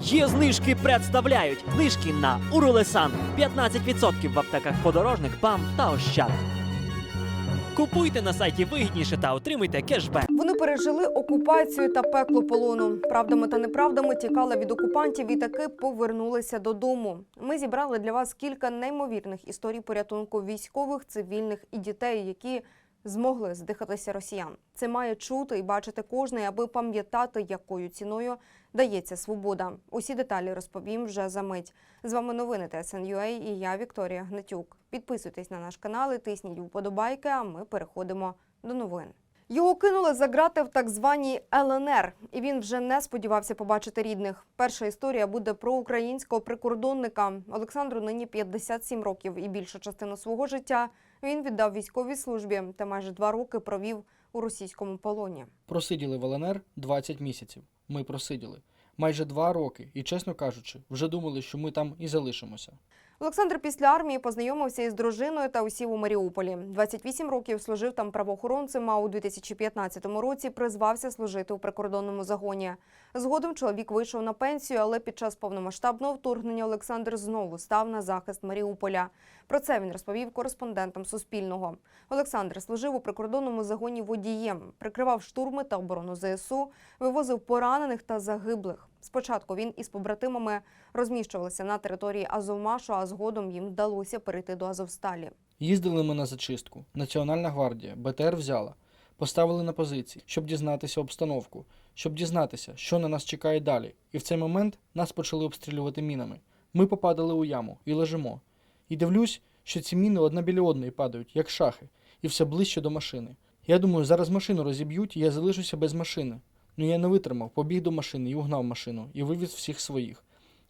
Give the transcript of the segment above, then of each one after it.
Є знижки представляють знижки на Урулесан 15% в аптеках подорожник, ПАМ та Ощад. Купуйте на сайті вигідніше та отримуйте кешбек. Вони пережили окупацію та пекло полону. Правдами та неправдами тікали від окупантів і таки повернулися додому. Ми зібрали для вас кілька неймовірних історій порятунку військових, цивільних і дітей, які змогли здихатися росіян. Це має чути і бачити кожний, аби пам'ятати, якою ціною дається свобода. Усі деталі розповім вже за мить. З вами новини ТСНЮА і я Вікторія Гнатюк. Підписуйтесь на наш канал і тисніть вподобайки. А ми переходимо до новин. Його кинули за грати в так званій ЛНР, і він вже не сподівався побачити рідних. Перша історія буде про українського прикордонника. Олександру нині 57 років, і більшу частину свого життя він віддав військовій службі та майже два роки провів у російському полоні. Просиділи в ЛНР 20 місяців. Ми просиділи. Майже два роки, і, чесно кажучи, вже думали, що ми там і залишимося. Олександр після армії познайомився із дружиною та усів у Маріуполі. 28 років служив там правоохоронцем, а у 2015 році призвався служити у прикордонному загоні. Згодом чоловік вийшов на пенсію, але під час повномасштабного вторгнення Олександр знову став на захист Маріуполя. Про це він розповів кореспондентам Суспільного. Олександр служив у прикордонному загоні водієм, прикривав штурми та оборону ЗСУ, вивозив поранених та загиблих. Спочатку він із побратимами розміщувалися на території Азовмашу, а згодом їм вдалося перейти до Азовсталі. Їздили ми на зачистку. Національна гвардія, БТР взяла. Поставили на позиції, щоб дізнатися обстановку, щоб дізнатися, що на нас чекає далі. І в цей момент нас почали обстрілювати мінами. Ми попадали у яму і лежимо. І дивлюсь, що ці міни одна біля одної падають, як шахи, і все ближче до машини. Я думаю, зараз машину розіб'ють, і я залишуся без машини. Ну я не витримав, побіг до машини і угнав машину, і вивіз всіх своїх.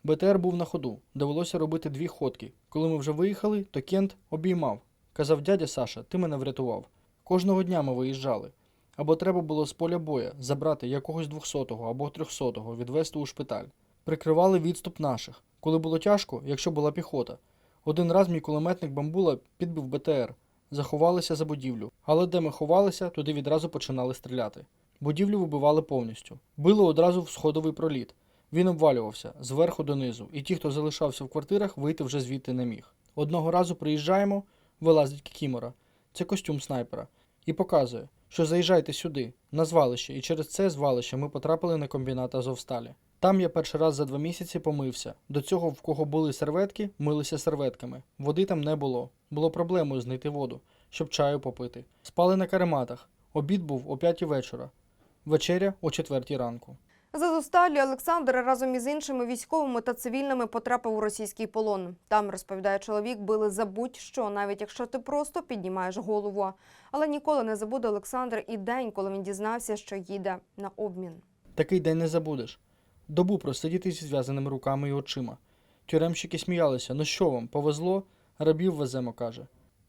БТР був на ходу, довелося робити дві ходки. Коли ми вже виїхали, то Кент обіймав. Казав дядя Саша, ти мене врятував. Кожного дня ми виїжджали. Або треба було з поля боя забрати якогось 200-го або 300-го, відвезти у шпиталь. Прикривали відступ наших. Коли було тяжко, якщо була піхота. Один раз мій кулеметник бамбула підбив БТР. Заховалися за будівлю. Але де ми ховалися, туди відразу починали стріляти. Будівлю вибивали повністю. Били одразу в сходовий проліт. Він обвалювався зверху донизу, і ті, хто залишався в квартирах, вийти вже звідти не міг. Одного разу приїжджаємо, вилазить кікімора, це костюм снайпера, і показує, що заїжджайте сюди, на звалище, і через це звалище ми потрапили на комбінат Азовсталі. Там я перший раз за два місяці помився. До цього, в кого були серветки, милися серветками. Води там не було. Було проблемою знайти воду, щоб чаю попити. Спали на карематах. Обід був о п'ятій вечора. Вечеря о четвертій ранку. З Азовсталі Олександр разом із іншими військовими та цивільними потрапив у російський полон. Там, розповідає чоловік, били за будь-що, навіть якщо ти просто піднімаєш голову. Але ніколи не забуде Олександр і день, коли він дізнався, що їде на обмін. Такий день не забудеш. Добу просидіти зі зв'язаними руками і очима. Тюремщики сміялися, ну що вам, повезло? Рабів веземо, каже.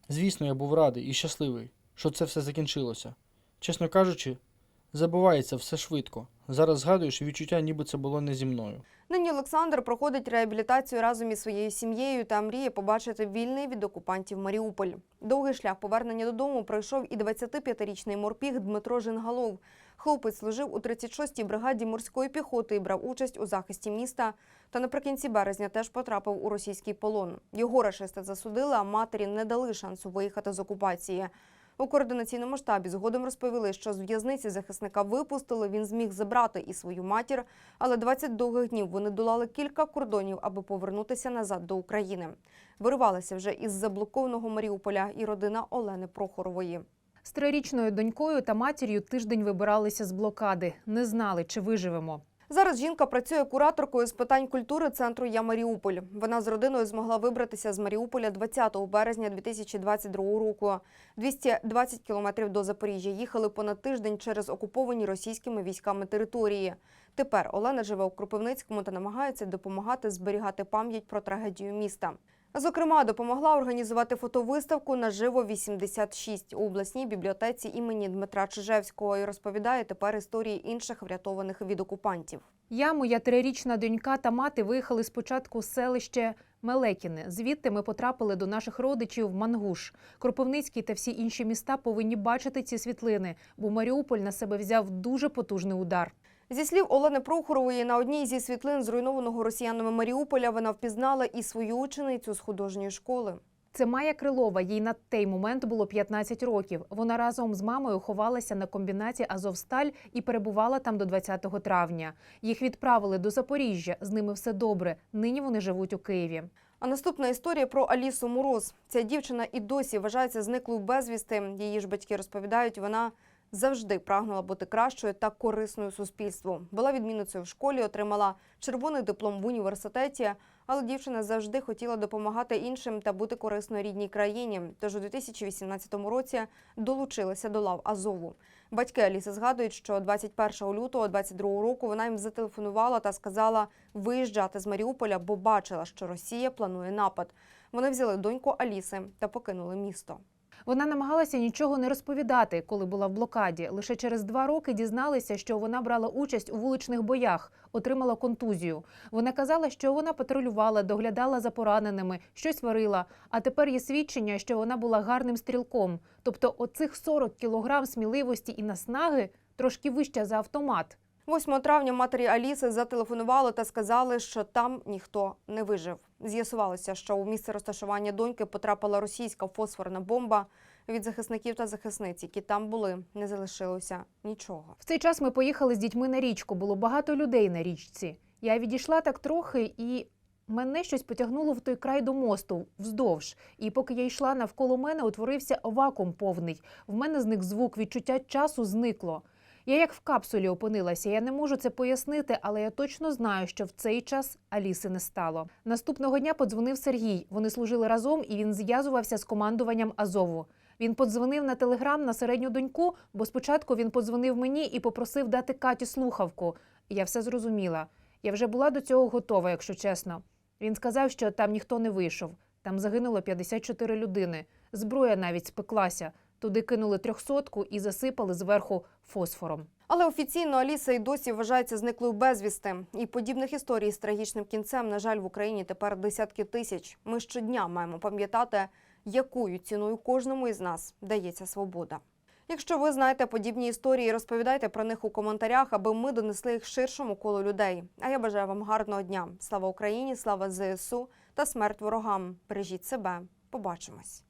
Звісно, я був радий і щасливий, що це все закінчилося. Чесно кажучи, забувається все швидко. Зараз згадуєш, відчуття, ніби це було не зі мною. Нині Олександр проходить реабілітацію разом із своєю сім'єю та мріє побачити вільний від окупантів Маріуполь. Довгий шлях повернення додому пройшов і 25-річний морпіг Дмитро Жингалов. Хлопець служив у 36-й бригаді морської піхоти і брав участь у захисті міста. Та наприкінці березня теж потрапив у російський полон. Його рашисти засудили, а матері не дали шансу виїхати з окупації. У координаційному штабі згодом розповіли, що з в'язниці захисника випустили. Він зміг забрати і свою матір, але 20 довгих днів вони долали кілька кордонів, аби повернутися назад до України. Виривалися вже із заблокованого Маріуполя і родина Олени Прохорової. З трирічною донькою та матір'ю тиждень вибиралися з блокади. Не знали, чи виживемо. Зараз жінка працює кураторкою з питань культури центру Я Маріуполь. Вона з родиною змогла вибратися з Маріуполя 20 березня 2022 року. 220 кілометрів до Запоріжжя їхали понад тиждень через окуповані російськими військами території. Тепер Олена живе у Кропивницькому та намагається допомагати зберігати пам'ять про трагедію міста. Зокрема, допомогла організувати фотовиставку «Наживо 86» у обласній бібліотеці імені Дмитра Чижевського і розповідає тепер історії інших врятованих від окупантів. Я, моя трирічна донька та мати виїхали спочатку з селище Мелекіне. Звідти ми потрапили до наших родичів в Мангуш. Кропивницький та всі інші міста повинні бачити ці світлини, бо Маріуполь на себе взяв дуже потужний удар. Зі слів Олени Прохорової, на одній зі світлин зруйнованого росіянами Маріуполя вона впізнала і свою ученицю з художньої школи. Це Майя Крилова. Їй на той момент було 15 років. Вона разом з мамою ховалася на комбінаті Азовсталь і перебувала там до 20 травня. Їх відправили до Запоріжжя. З ними все добре. Нині вони живуть у Києві. А наступна історія про Алісу Мороз. Ця дівчина і досі вважається зниклою безвісти. Її ж батьки розповідають, вона завжди прагнула бути кращою та корисною суспільству. Була відмінницею в школі, отримала червоний диплом в університеті. Але дівчина завжди хотіла допомагати іншим та бути корисною рідній країні. Тож у 2018 році долучилася до лав Азову. Батьки Аліси згадують, що 21 лютого 22 року вона їм зателефонувала та сказала виїжджати з Маріуполя, бо бачила, що Росія планує напад. Вони взяли доньку Аліси та покинули місто. Вона намагалася нічого не розповідати, коли була в блокаді. Лише через два роки дізналися, що вона брала участь у вуличних боях, отримала контузію. Вона казала, що вона патрулювала, доглядала за пораненими, щось варила. А тепер є свідчення, що вона була гарним стрілком. Тобто, оцих 40 кілограм сміливості і наснаги трошки вища за автомат. 8 травня матері Аліси зателефонували та сказали, що там ніхто не вижив. З'ясувалося, що у місце розташування доньки потрапила російська фосфорна бомба. Від захисників та захисниць, які там були, не залишилося нічого. В цей час ми поїхали з дітьми на річку. Було багато людей на річці. Я відійшла так трохи і. Мене щось потягнуло в той край до мосту вздовж. І поки я йшла навколо мене, утворився вакуум повний. В мене зник звук, відчуття часу зникло. Я як в капсулі опинилася. Я не можу це пояснити, але я точно знаю, що в цей час Аліси не стало. Наступного дня подзвонив Сергій. Вони служили разом, і він зв'язувався з командуванням Азову. Він подзвонив на телеграм на середню доньку, бо спочатку він подзвонив мені і попросив дати Каті слухавку. Я все зрозуміла. Я вже була до цього готова, якщо чесно. Він сказав, що там ніхто не вийшов. Там загинуло 54 людини. Зброя навіть спеклася. Туди кинули трьохсотку і засипали зверху фосфором. Але офіційно Аліса й досі вважається зниклою безвісти. І подібних історій з трагічним кінцем, на жаль, в Україні тепер десятки тисяч. Ми щодня маємо пам'ятати, якою ціною кожному із нас дається свобода. Якщо ви знаєте подібні історії, розповідайте про них у коментарях, аби ми донесли їх ширшому колу людей. А я бажаю вам гарного дня. Слава Україні, слава ЗСУ та смерть ворогам. Бережіть себе. Побачимось.